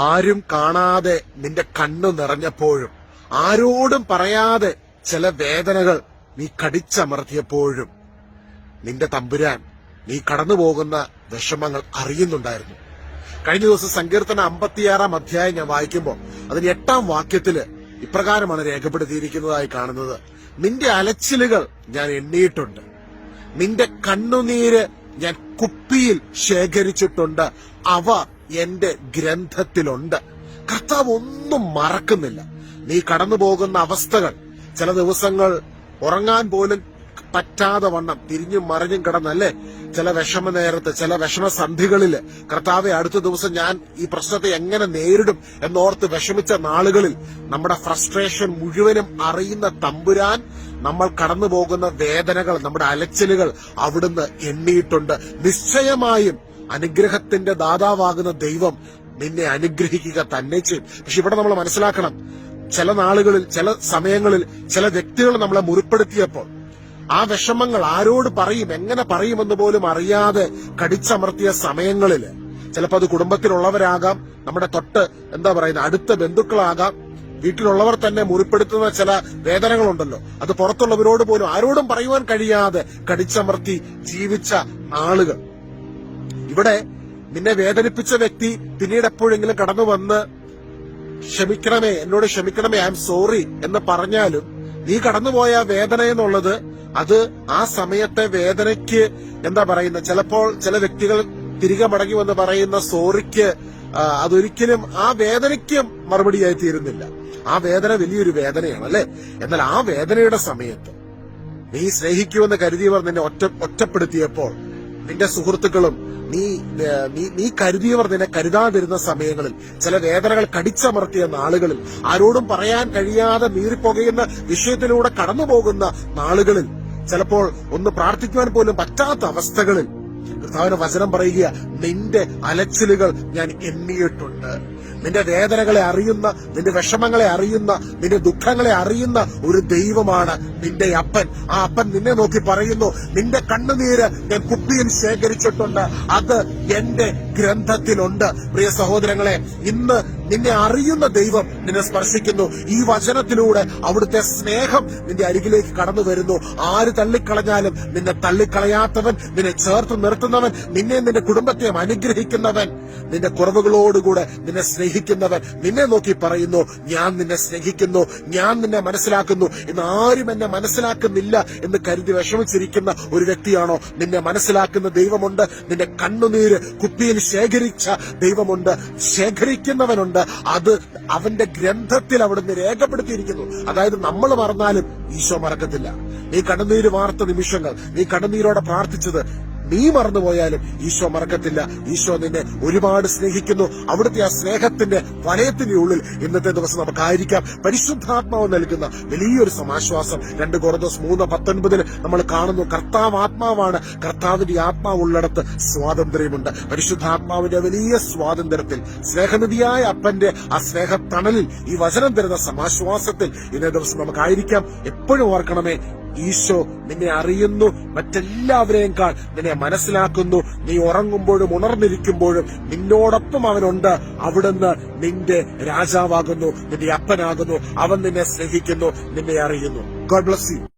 ആരും കാണാതെ നിന്റെ കണ്ണു നിറഞ്ഞപ്പോഴും ആരോടും പറയാതെ ചില വേദനകൾ നീ കടിച്ചമർത്തിയപ്പോഴും നിന്റെ തമ്പുരാൻ നീ കടന്നുപോകുന്ന വിഷമങ്ങൾ അറിയുന്നുണ്ടായിരുന്നു. കഴിഞ്ഞ ദിവസം സങ്കീർത്തന അമ്പത്തിയാറാം അധ്യായം ഞാൻ വായിക്കുമ്പോൾ അതിന് എട്ടാം വാക്യത്തിൽ ഇപ്രകാരമാണ് രേഖപ്പെടുത്തിയിരിക്കുന്നതായി കാണുന്നത്. നിന്റെ അലച്ചിലുകൾ ഞാൻ എണ്ണിയിട്ടുണ്ട്. നിന്റെ കണ്ണുനീര് ഞാൻ കുപ്പിയിൽ ശേഖരിച്ചിട്ടുണ്ട്. അവ എന്റെ ഗ്രന്ഥത്തിലുണ്ട്. കർത്താവ് ഒന്നും മറക്കുന്നില്ല. നീ കടന്നു പോകുന്ന അവസ്ഥകൾ ചില ദിവസങ്ങൾ ഉറങ്ങാൻ പോലും പറ്റാതെ വണ്ണം തിരിഞ്ഞും മറിഞ്ഞും കിടന്നല്ലേ? ചില വിഷമ നേരത്ത് ചില വിഷമസന്ധികളിൽ കർത്താവെ അടുത്ത ദിവസം ഞാൻ ഈ പ്രശ്നത്തെ എങ്ങനെ നേരിടും എന്നോർത്ത് വിഷമിച്ച നാളുകളിൽ നമ്മുടെ ഫ്രസ്ട്രേഷൻ മുഴുവനും അറിയുന്ന തമ്പുരാൻ നമ്മൾ കടന്നു പോകുന്ന വേദനകൾ നമ്മുടെ അലച്ചിലുകൾ അവിടുന്ന് എണ്ണിയിട്ടുണ്ട്. നിശ്ചയമായും അനുഗ്രഹത്തിന്റെ ദാതാവാകുന്ന ദൈവം നിന്നെ അനുഗ്രഹിക്കുക തന്നെ ചെയ്യും. പക്ഷെ ഇവിടെ നമ്മൾ മനസ്സിലാക്കണം ചില നാളുകളിൽ ചില സമയങ്ങളിൽ ചില വ്യക്തികൾ നമ്മളെ മുറിപ്പെടുത്തിയപ്പോൾ ആ വിഷമങ്ങൾ ആരോട് പറയും എങ്ങനെ പറയുമെന്ന് പോലും അറിയാതെ കടിച്ചമർത്തിയ സമയങ്ങളിൽ ചിലപ്പോൾ അത് കുടുംബത്തിലുള്ളവരാകാം നമ്മുടെ തൊട്ട് എന്താ പറയുന്നത് അടുത്ത ബന്ധുക്കളാകാം വീട്ടിലുള്ളവർ തന്നെ മുറിപ്പെടുത്തുന്ന ചില വേദനകളുണ്ടല്ലോ. അത് പുറത്തുള്ളവരോട് പോലും ആരോടും പറയുവാൻ കഴിയാതെ കടിച്ചമർത്തി ജീവിച്ച ആളുകൾ. ഇവിടെ നിന്നെ വേദനിപ്പിച്ച വ്യക്തി പിന്നീട് എപ്പോഴെങ്കിലും കടന്നു വന്ന് ക്ഷമിക്കണമേ എന്നോട് ക്ഷമിക്കണമേ ഐ എം സോറി എന്ന് പറഞ്ഞാലും നീ കടന്നുപോയ വേദന എന്നുള്ളത് അത് ആ സമയത്തെ വേദനയ്ക്ക് എന്താ പറയുന്ന ചിലപ്പോൾ ചില വ്യക്തികൾ തിരികെ മടങ്ങി വന്ന് പറയുന്ന സോറിക്ക് അതൊരിക്കലും ആ വേദനയ്ക്ക് മറുപടിയായി തീരുന്നില്ല. ആ വേദന വലിയൊരു വേദനയാണ് അല്ലെ? എന്നാൽ ആ വേദനയുടെ സമയത്ത് നീ സ്നേഹിക്കുമെന്ന് കരുതിയവർ നിന്നെ ഒറ്റ ഒറ്റപ്പെടുത്തിയപ്പോൾ നിന്റെ സുഹൃത്തുക്കളും നീ നീ കരുതിയവർ നിന്നെ കരുതാതിരുന്ന സമയങ്ങളിൽ ചില വേദനകൾ കടിച്ചമർത്തിയ നാളുകളിൽ ആരോടും പറയാൻ കഴിയാതെ മീറിപ്പോകയുന്ന വിഷയത്തിലൂടെ കടന്നു പോകുന്ന നാളുകളിൽ ചിലപ്പോൾ ഒന്ന് പ്രാർത്ഥിക്കുവാൻ പോലും പറ്റാത്ത അവസ്ഥകളിൽ കർത്താവിന് വചനം പറയുക നിന്റെ അലച്ചിലുകൾ ഞാൻ എണ്ണിയിട്ടുണ്ട്. നിന്റെ വേദനകളെ അറിയുന്ന നിന്റെ വിഷമങ്ങളെ അറിയുന്ന നിന്റെ ദുഃഖങ്ങളെ അറിയുന്ന ഒരു ദൈവമാണ് നിന്റെ അപ്പൻ. ആ അപ്പൻ നിന്നെ നോക്കി പറയുന്നു നിന്റെ കണ്ണുനീര് ഞാൻ കുപ്പിയിൽ ശേഖരിച്ചിട്ടുണ്ട്. അത് എന്റെ ഗ്രന്ഥത്തിലുണ്ട്. പ്രിയ സഹോദരങ്ങളെ ഇന്ന് നിന്നെ അറിയുന്ന ദൈവം നിന്നെ സ്പർശിക്കുന്നു. ഈ വചനത്തിലൂടെ അവിടുത്തെ സ്നേഹം നിന്റെ അരികിലേക്ക് കടന്നു വരുന്നു. ആര് തള്ളിക്കളഞ്ഞാലും നിന്നെ തള്ളിക്കളയാത്തവൻ നിന്നെ ചേർത്ത് നിർത്തുന്നവൻ നിന്നെ നിന്റെ കുടുംബത്തെയും അനുഗ്രഹിക്കുന്നവൻ നിന്റെ കുറവുകളോടുകൂടെ നിന്നെ സ്നേഹിക്കുന്നവൻ നിന്നെ നോക്കി പറയുന്നു ഞാൻ നിന്നെ സ്നേഹിക്കുന്നു ഞാൻ നിന്നെ മനസ്സിലാക്കുന്നു ഇന്ന് ആരും എന്നെ മനസ്സിലാക്കുന്നില്ല എന്ന് കരുതി വിഷമിച്ചിരിക്കുന്ന ഒരു വ്യക്തിയാണോ? നിന്നെ മനസ്സിലാക്കുന്ന ദൈവമുണ്ട് നിന്റെ കണ്ണുനീര് കുപ്പിയിൽ ശേഖരിച്ച ദൈവമുണ്ട് ശേഖരിക്കുന്നവനുണ്ട്. അത് അവന്റെ ഗ്രന്ഥത്തിൽ അവിടുന്ന് രേഖപ്പെടുത്തിയിരിക്കുന്നു. അതായത് നമ്മൾ മറന്നാലും ഈശോ മറക്കത്തില്ല. നീ കണ്ണുനീര് വാർത്ത നിമിഷങ്ങൾ നീ കണ്ണുനീരോടെ പ്രാർത്ഥിച്ചത് നീ മറന്നുപോയാലും ഈശോ മറക്കത്തില്ല. ഈശോ നിന്നെ ഒരുപാട് സ്നേഹിക്കുന്നു. അവിടുത്തെ ആ സ്നേഹത്തിന്റെ വലയത്തിന്റെ ഉള്ളിൽ ഇന്നത്തെ ദിവസം നമുക്കായിരിക്കാം. പരിശുദ്ധാത്മാവ് നൽകുന്ന വലിയൊരു സമാശ്വാസം. രണ്ട് കുറദോസ് മൂന്ന് പത്തൊൻപതിൽ നമ്മൾ കാണുന്നു കർത്താവ് ആത്മാവാണ്. കർത്താവിന്റെ ആത്മാവ് ഉള്ളിടത്ത് സ്വാതന്ത്ര്യമുണ്ട്. പരിശുദ്ധാത്മാവിന്റെ വലിയ സ്വാതന്ത്ര്യത്തിൽ സ്നേഹനിധിയായ അപ്പന്റെ ആ സ്നേഹത്തണലിൽ ഈ വചനം തരുന്ന സമാശ്വാസത്തിൽ ഇന്നേ ദിവസം നമുക്കായിരിക്കാം. എപ്പോഴും ഓർക്കണമേ ഈശോ നിന്നെ അറിയുന്നു മറ്റെല്ലാവരെയും കാൾ നിന്നെ മനസ്സിലാക്കുന്നു. നീ ഉറങ്ങുമ്പോഴും ഉണർന്നിരിക്കുമ്പോഴും നിന്നോടൊപ്പം അവനുണ്ട്. അവിടുന്ന് നിന്റെ രാജാവാകുന്നു നിന്റെ അപ്പനാകുന്നു. അവൻ നിന്നെ സ്നേഹിക്കുന്നു നിന്നെ അറിയുന്നു. God bless you